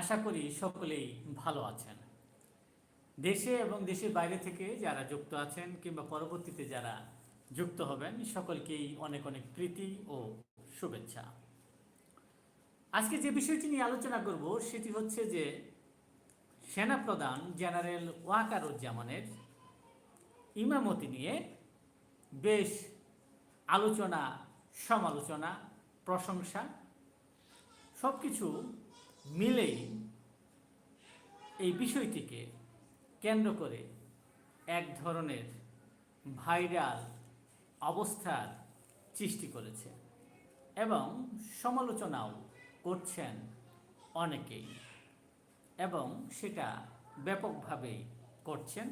আশা করি সকলেই ভালো আছেন। দেশে এবং দেশের বাইরে থেকে যারা যুক্ত আছেন কিংবা পরবর্তীতে যারা যুক্ত হবেন, সকলকেই অনেক অনেক প্রীতি ও শুভেচ্ছা। আজকে যে বিষয়টি নিয়ে আলোচনা করব, সেটি হচ্ছে যে সেনাপ্রধান জেনারেল ওয়াকারুজ্জামানের ইমামতি নিয়ে বেশ আলোচনা সমালোচনা প্রশংসা সব কিছু মিলেই এই বিষয়টিকে কেন্দ্র করে এক ধরনের ভাইরাল অবস্থার সৃষ্টি করেছে এবং সমালোচনাও করছেন অনেকেই এবং সেটা ব্যাপকভাবেই করছেন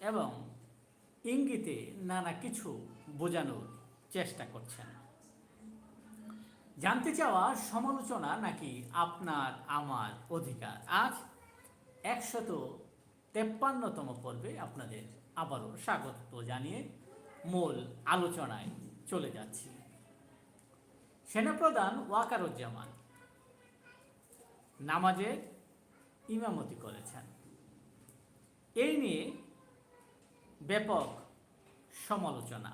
এবং ইঙ্গিতে নানা কিছু বোঝানোর চেষ্টা করছেন। জানতে চাওয়া সমালোচনা নাকি আপনার আমার অধিকার? আজ একশত তেপ্পান্নতম পর্বে আপনাদের আবারও স্বাগত জানিয়ে মূল আলোচনায় চলে যাচ্ছি। সেনাপ্রধান ওয়াকারুজ্জামান নামাজের ইমামতি করেছেন। এই নিয়ে ব্যাপক সমালোচনা।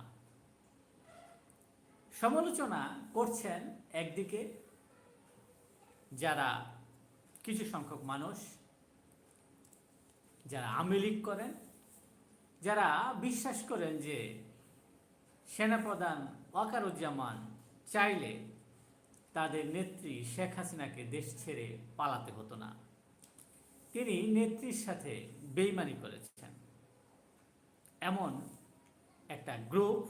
সমালোচনা করছেন একদিকে যারা কিছু সংখ্যক মানুষ, যারা আওয়ামী লীগ করেন, যারা বিশ্বাস করেন যে সেনাপ্রধান ওয়াকারুজ্জামান চাইলে তাদের নেত্রী শেখ হাসিনাকে দেশ ছেড়ে পালাতে হতো না। তিনি নেত্রীর সাথে বেইমানি করেছেন। এমন একটা গ্রুপ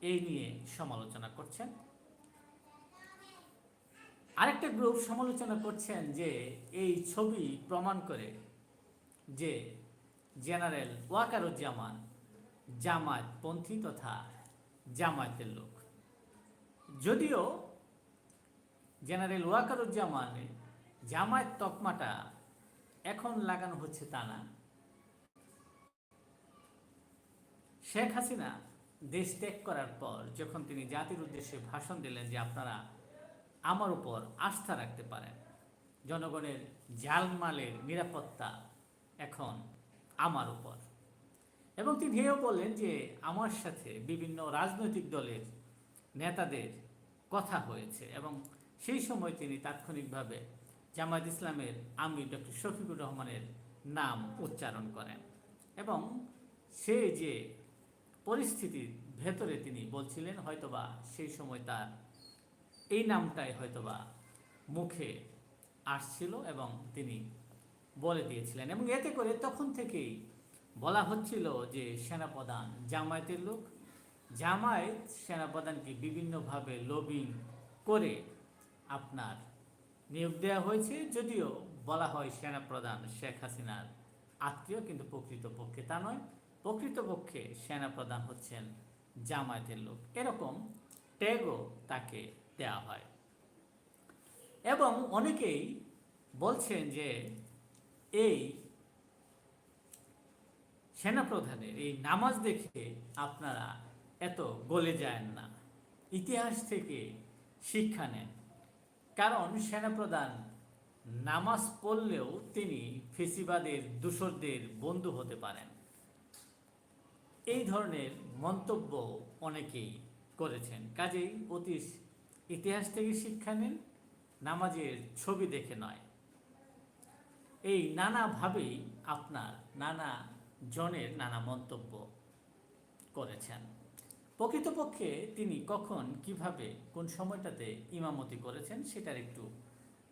এই নিয়ে সমালোচনা করছেন। আরেকটা গ্রুপ সমালোচনা করছেন যে এই ছবি প্রমাণ করে যে জেনারেল ওয়াকারুজ্জামান জামায়াতপন্থী তথা জামায়াতের লোক। যদিও জেনারেল ওয়াকারুজ্জামান জামায়াত তকমাটা এখন লাগানো হচ্ছে তা না। শেখ হাসিনা দেশ ত্যাগ করার পর যখন তিনি জাতির উদ্দেশ্যে ভাষণ দিলেন যে আপনারা আমার উপর আস্থা রাখতে পারেন। জনগণের জালমালের নিরাপত্তা এখন আমার উপর। এবং তিনি এও বললেন যে আমার সাথে বিভিন্ন রাজনৈতিক দলের নেতাদের কথা হয়েছে এবং সেই সময় তিনি তাৎক্ষণিকভাবে জামায়াত ইসলামের আমির ডক্টর শফিকুর রহমানের নাম উচ্চারণ করেন এবং সে যে পরিস্থিতির ভেতরে তিনি বলছিলেন, হয়তোবা সেই সময় তার এই নামটাই হয়তোবা মুখে আসছিল এবং তিনি বলে দিয়েছিলেন। এবং এতে করে তখন থেকেই বলা হচ্ছিল যে সেনাপ্রধান জামায়াতের লোক, জামায়াত সেনাপ্রধানকে বিভিন্নভাবে লবিং করে আপনার নিয়োগ দেওয়া হয়েছে। যদিও বলা হয় সেনাপ্রধান শেখ হাসিনার আত্মীয়, কিন্তু প্রকৃতপক্ষে তা নয়। প্রকৃতপক্ষে সেনাপ্রধান হচ্ছেন জামায়াতের লোক। এরকম ট্যাগও তাকে দেওয়া হয়। এবং অনেকেই বলছেন যে এই সেনাপ্রধানের এই নামাজ দেখে আপনারা এত গলে যায় না। ইতিহাস থেকে শিক্ষা নেন। কারণ সেনাপ্রধান নামাজ পড়লেও তিনি ফেসিবাদের দূষরদের বন্ধু হতে পারেন। এই ধরনের মন্তব্য অনেকেই করেছেন। কাজেই অতি ইতিহাস থেকে শিক্ষা নিন, নামাজের ছবি দেখে নয়। এই নানাভাবেই আপনার নানা জনের নানা মন্তব্য করেছেন। প্রকৃতপক্ষে তিনি কখন, কীভাবে, কোন সময়টাতে ইমামতি করেছেন সেটার একটু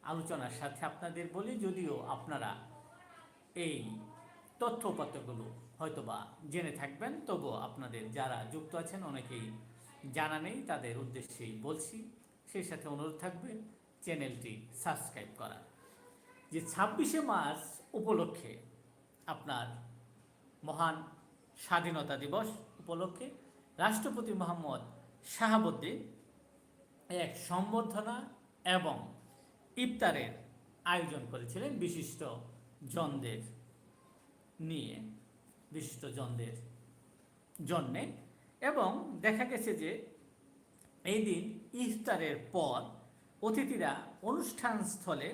আলোচনার সাথে আপনাদের বলি, যদিও আপনারা এই তথ্য তথ্যপত্রগুলো হয়তোবা জেনে থাকবেন, তবুও আপনাদের যারা যুক্ত আছেন অনেকেই জানা নেই, তাদের উদ্দেশ্যেই বলছি। সেই সাথে অনুরোধ থাকবে চ্যানেলটি সাবস্ক্রাইব করার। যে ছাব্বিশে মার্চ উপলক্ষে আপনার মহান স্বাধীনতা দিবস উপলক্ষে রাষ্ট্রপতি মোহাম্মদ শাহাবুদ্দিন এক সম্বর্ধনা এবং ইফতারের আয়োজন করেছিলেন বিশিষ্ট জনদের নিয়ে, বিশিষ্ট জনদের জন্যে। এবং দেখা গেছে যে এই দিন ইফতারের পর অতিথিরা অনুষ্ঠান স্থলে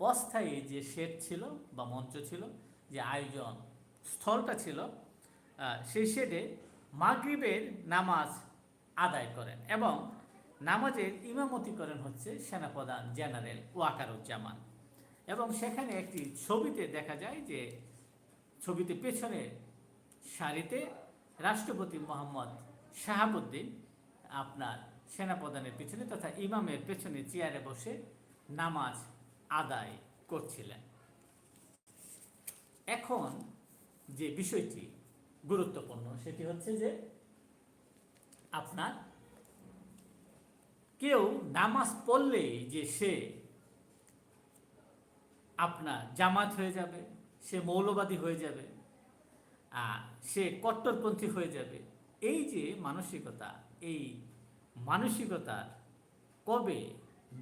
অস্থায়ী যে শেড ছিল বা মঞ্চ ছিল, যে আয়োজন স্থলটা ছিল সেই শেডে মাগরিবের নামাজ আদায় করেন এবং নামাজের ইমামতি করেন হচ্ছে সেনাপ্রধান জেনারেল ওয়াকারুজ্জামান। এবং সেখানে একটি ছবিতে দেখা যায় যে ছবিতে পেছনে সারিতে রাষ্ট্রপতি মোহাম্মদ শাহাবুদ্দিন আপনার সেনাপ্রধানের পিছনে তথা ইমামের পেছনে চেয়ারে বসে নামাজ আদায় করছিলেন। এখন যে বিষয়টি গুরুত্বপূর্ণ, সেটি হচ্ছে যে আপনার কেউ নামাজ পড়লেই যে সে আপনার জামাত হয়ে যাবে, সে মৌলবাদী হয়ে যাবে সে কট্টরপন্থী হয়ে যাবে, এই যে মানসিকতা, এই মানসিকতার কবে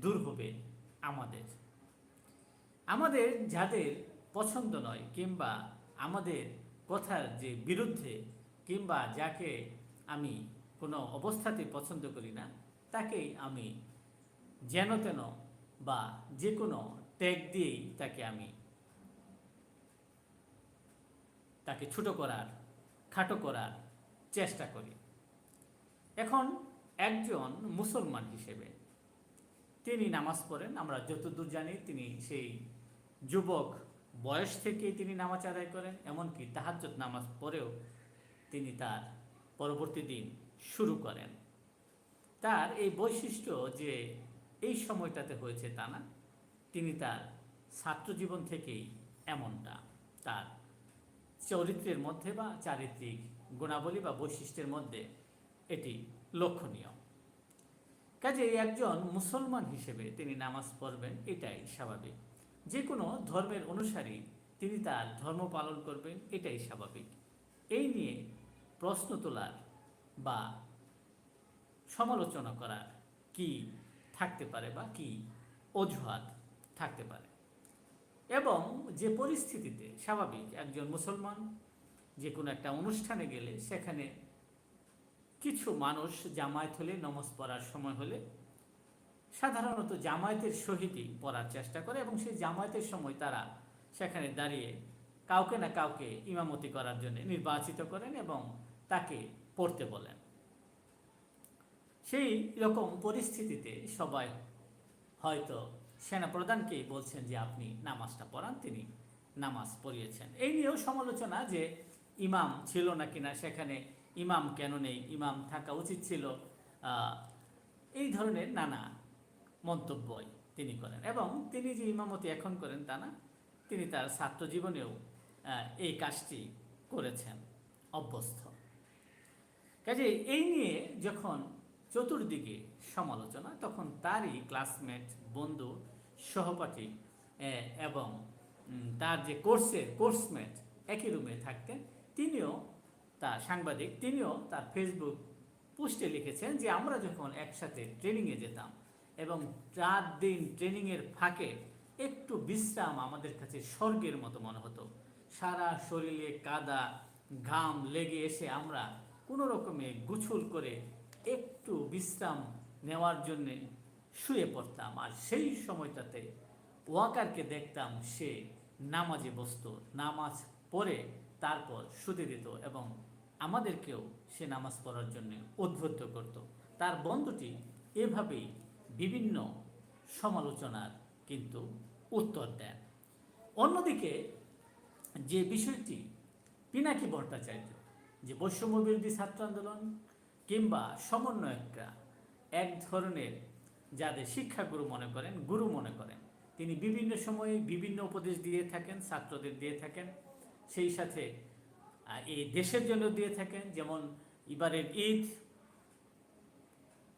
দূর হবে আমাদের? আমাদের যাদের পছন্দ নয় কিংবা আমাদের কথার যে বিরুদ্ধে কিংবা যাকে আমি কোনো অবস্থাতে পছন্দ করি না, তাকেই আমি যেন তেন বা যে কোনো ট্যাগ দিয়েই তাকে আমি তাকে ছোট করার, খাটো করার চেষ্টা করি। এখন একজন মুসলমান হিসেবে তিনি নামাজ পড়েন। আমরা যতদূর জানি তিনি সেই যুবক বয়স থেকেই তিনি নামাজ আদায় করেন, এমনকি তাহাজ্জত নামাজ পড়েও তিনি তার পরবর্তী দিন শুরু করেন। তার এই বৈশিষ্ট্য যে এই সময়টাতে হয়েছে তা না, তিনি তার ছাত্র জীবন থেকেই এমনটা। তার চরিত্রের মধ্যে বা চারিত্রিক গুণাবলী বা বৈশিষ্ট্যের মধ্যে এটি লক্ষণীয়। কাজে একজন মুসলমান হিসেবে তিনি নামাজ পড়বেন, এটাই স্বাভাবিক। যে কোনো ধর্মের অনুসারী তিনি তার ধর্ম পালন করবেন, এটাই স্বাভাবিক। এই নিয়ে প্রশ্ন তোলার বা সমালোচনা করার কি থাকতে পারে বা কি অজুহাত থাকতে পারে? এবং যে পরিস্থিতিতে স্বাভাবিক একজন মুসলমান যে কোনো একটা অনুষ্ঠানে গেলে সেখানে কিছু মানুষ জামায়াত হলে নমাজ পড়ার সময় হলে সাধারণত জামায়াতের সহিতই পড়ার চেষ্টা করে এবং সেই জামায়াতের সময় তারা সেখানে দাঁড়িয়ে কাউকে না কাউকে ইমামতি করার জন্য নির্বাচিত করেন এবং তাকে পড়তে বলেন। সেই রকম পরিস্থিতিতে সবাই হয়তো সেনাপ্রধানকেই বলছেন যে আপনি নামাজটা পড়ান, তিনি নামাজ পড়িয়েছেন। এই নিয়েও সমালোচনা যে ইমাম ছিল না কিনা সেখানে ইমাম কেন নেই? ইমাম থাকা উচিত ছিল এই ধরনের নানা মন্তব্যই তিনি করেন। এবং তিনি যে ইমামতি এখন করেন তা না, তিনি তার ছাত্র জীবনেও এই কাজটি করেছেন, অভ্যস্ত। কাজে এই নিয়ে যখন চতুর্দিকে সমালোচনা, তখন তারই ক্লাসমেট বন্ধু, সহপাঠী এবং তার যে কোর্সের কোর্সমেট একই রুমে থাকতেন, তিনিও তার সাংবাদিক, তিনিও তার ফেসবুক পোস্টে লিখেছেন যে, আমরা যখন একসাথে ট্রেনিংয়ে যেতাম এবং চার দিন ট্রেনিংয়ের ফাঁকে একটু বিশ্রাম আমাদের কাছে স্বর্গের মতো মনে হতো, সারা শরীরে কাদা, ঘাম লেগে এসে আমরা কোনো রকমে গুছুল করে একটু বিশ্রাম নেওয়ার জন্যে শুয়ে পড়তাম। আর সেই সময়টাতে ওয়াকারকে দেখতাম সে নামাজে বসতো, নামাজ পড়ে তারপর শুতে দিত এবং আমাদেরকেও সে নামাজ পড়ার জন্য উদ্বুদ্ধ করত। তার বন্ধুটি এভাবেই বিভিন্ন সমালোচনার কিন্তু উত্তর দেন। অন্যদিকে যে বিষয়টি পিনাকি ভট্টাচার্য, যে বৈষম্য বিরোধী ছাত্র আন্দোলন কিংবা সমন্বয়করা এক ধরনের যাদের শিক্ষাগুরু মনে করেন, গুরু মনে করেন, তিনি বিভিন্ন সময়ে বিভিন্ন উপদেশ দিয়ে থাকেন, ছাত্রদের দিয়ে থাকেন। সেই সাথে এই দেশের জন্য দিয়ে থাকেন। যেমন এবারের ঈদ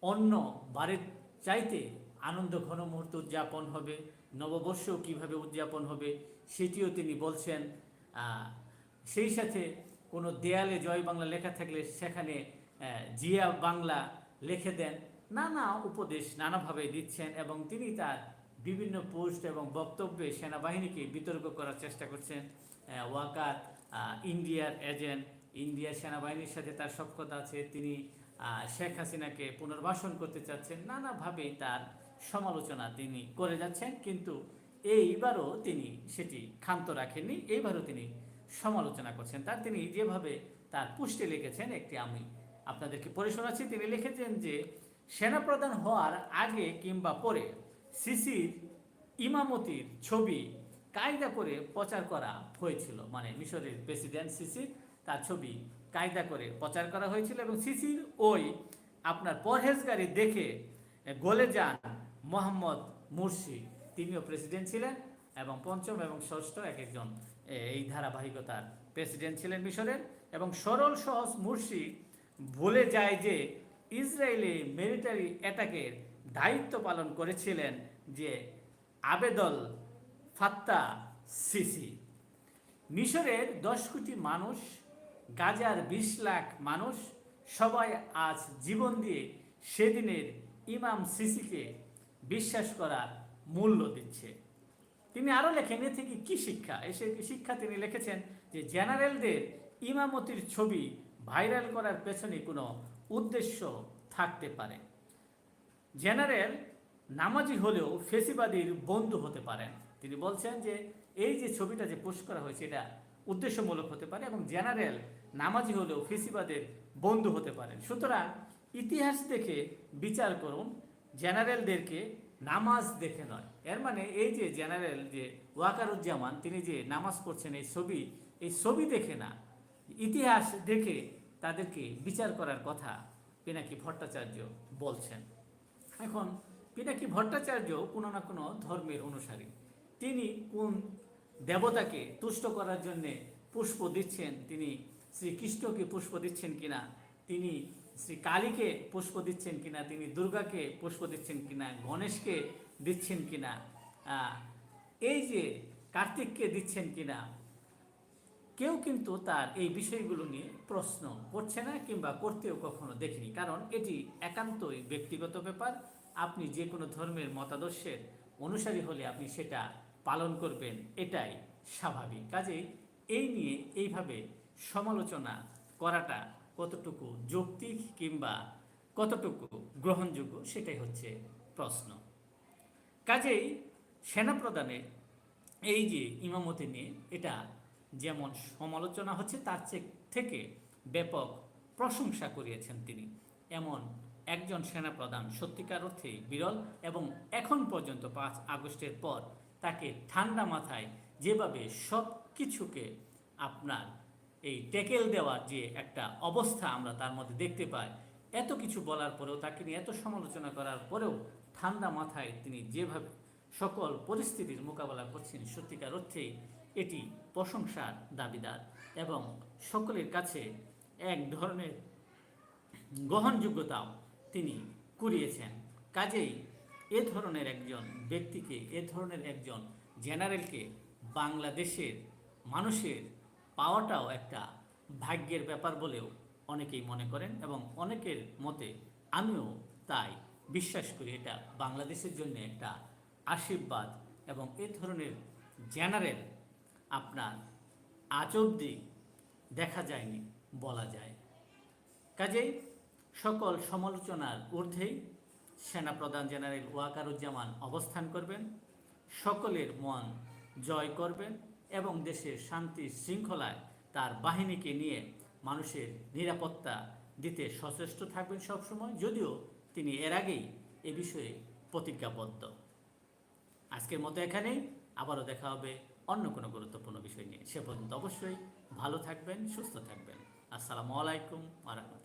অন্য বারের চাইতে আনন্দ ঘন মুহূর্ত উদযাপন হবে নববর্ষ কীভাবে উদযাপন হবে সেটিও তিনি বলছেন। সেই সাথে কোনো দেয়ালে জয় বাংলা লেখা থাকলে সেখানে জিয়া বাংলা লিখে দেন নানা উপদেশ নানাভাবে দিচ্ছেন এবং তিনি তার বিভিন্ন পোস্ট এবং বক্তব্যে সেনাবাহিনীকে বিতর্ক করার চেষ্টা করছেন। আহ, ইন্ডিয়ার এজেন্ট, ইন্ডিয়ার সেনাবাহিনীর সাথে তার সক্ষতা আছে। তিনি শেখ হাসিনাকে পুনর্বাসন করতে চাচ্ছেন। নানাভাবে তার সমালোচনা তিনি করে যাচ্ছেন, কিন্তু এইবারও তিনি সেটি ক্ষান্ত রাখেননি। এইবারও তিনি সমালোচনা করছেন। তার তিনি যেভাবে তার পুষ্টে লিখেছেন, একটি আমি আপনাদেরকে পড়ে শোনাচ্ছি। তিনি লিখেছেন যে, সেনাপ্রধান হওয়ার আগে কিংবা পরে সিসির ইমামতির ছবি কায়দা করে প্রচার করা হয়েছিল। মানে মিশরের প্রেসিডেন্ট সিসির তার ছবি কায়দা করে প্রচার করা হয়েছিল এবং সিসির ওই আপনার পরহেজগারি দেখে গলে যান মোহাম্মদ মুরসি তিনিও প্রেসিডেন্ট ছিলেন এবং পঞ্চম এবং ষষ্ঠ এক একজন এই ধারাবাহিকতার প্রেসিডেন্ট ছিলেন মিশরের এবং সরল সহজ মুরসি ভুলে যায় যে ইসরায়েলি মিলিটারি অ্যাটাকের দায়িত্ব পালন করেছিলেন যে আবেদল ফাত্তা সিসি। মিশরের দশ কোটি মানুষ, গাজার বিশ লাখ মানুষ, সবাই আজ জীবন দিয়ে সেদিনের ইমাম সিসিকে বিশ্বাস করার মূল্য দিচ্ছে। তিনি আরও লেখেন, এ থেকে কি শিক্ষা? এসে শিক্ষা তিনি লিখেছেন যে, জেনারেলদের ইমামতির ছবি ভাইরাল করার পেছনে কোনো উদ্দেশ্য থাকতে পারে। জেনারেল নামাজি হলেও ফেসিবাদীর বন্ধু হতে পারেন। তিনি বলছেন যে এই যে ছবিটা যে পোস্ট করা হয়েছে, এটা উদ্দেশ্যমূলক হতে পারে এবং জেনারেল নামাজি হলেও ফেসিবাদের বন্ধু হতে পারেন। সুতরাং ইতিহাস দেখে বিচার করুন, জেনারেলদেরকে নামাজ দেখে নয়। এর মানে এই যে জেনারেল যে ওয়াকারুজ্জামান, তিনি যে নামাজ পড়ছেন এই ছবি এই ছবি দেখে না, ইতিহাস দেখে তাদেরকে বিচার করার কথা পিনাকি ভট্টাচার্য বলছেন। এখন পিনাকি ভট্টাচার্য কোনো না কোনো ধর্মের অনুসারী। তিনি কোন দেবতাকে তুষ্ট করার জন্যে পুষ্প দিচ্ছেন? তিনি শ্রীকৃষ্ণকে পুষ্প দিচ্ছেন কিনা? তিনি শ্রী কালীকে পুষ্প দিচ্ছেন কিনা? তিনি দুর্গাকে পুষ্প দিচ্ছেন কিনা? গণেশকে দিচ্ছেন কিনা? এই যে কার্তিককে দিচ্ছেন কিনা? কেউ কিন্তু তার এই বিষয়গুলো নিয়ে প্রশ্ন করছে না কিংবা করতেও কখনো দেখিনি। কারণ এটি একান্তই ব্যক্তিগত ব্যাপার। আপনি যে কোনো ধর্মের মতাদর্শের অনুসারী হলে আপনি সেটা পালন করবেন, এটাই স্বাভাবিক। কাজেই এই নিয়ে এইভাবে সমালোচনা করাটা কতটুকু যৌক্তিক কিংবা কতটুকু গ্রহণযোগ্য সেটাই হচ্ছে প্রশ্ন। কাজেই সেনাপ্রধানের এই যে ইমামতি নিয়ে এটা যেমন সমালোচনা হচ্ছে, তার থেকে ব্যাপক প্রশংসা করিয়েছেন তিনি। এমন একজন সেনাপ্রধান সত্যিকার অর্থেই বিরল এবং এখন পর্যন্ত পাঁচ আগস্টের পর তাকে ঠান্ডা মাথায় যেভাবে সব কিছুকে আপনার এই টেকেল দেওয়ার যে একটা অবস্থা আমরা তার মধ্যে দেখতে পাই, এত কিছু বলার পরেও, তাকে নিয়ে এত সমালোচনা করার পরেও ঠান্ডা মাথায় তিনি যেভাবে সকল পরিস্থিতির মোকাবেলা করছেন, সত্যিকার অর্থেই এটি প্রশংসার দাবিদার এবং সকলের কাছে এক ধরনের গ্রহণযোগ্যতাও তিনি কুড়িয়েছেন। কাজেই এ ধরনের একজন ব্যক্তিকে, এ ধরনের একজন জেনারেলকে বাংলাদেশের মানুষের পাওয়াটাও একটা ভাগ্যের ব্যাপার বলেও অনেকেই মনে করেন এবং অনেকের মতে আমিও তাই বিশ্বাস করি। এটা বাংলাদেশের জন্য একটা আশীর্বাদ এবং এ ধরনের জেনারেল আপনার আজ অবধি দেখা যায়নি বলা যায়। কাজেই সকল সমালোচনার ঊর্ধ্বেই সেনাপ্রধান জেনারেল ওয়াকারুজ্জামান অবস্থান করবেন, সকলের মন জয় করবেন এবং দেশের শান্তি শৃঙ্খলায় তার বাহিনীকে নিয়ে মানুষের নিরাপত্তা দিতে সচেষ্ট থাকবেন সবসময়, যদিও তিনি এর আগেই এ বিষয়ে প্রতিজ্ঞাবদ্ধ। আজকের মতো এখানেই, আবারও দেখা হবে অন্য কোনো গুরুত্বপূর্ণ বিষয় নিয়ে। সে পর্যন্ত অবশ্যই ভালো থাকবেন, সুস্থ থাকবেন। আসসালামু আলাইকুম আ রহমতুল্লাহ।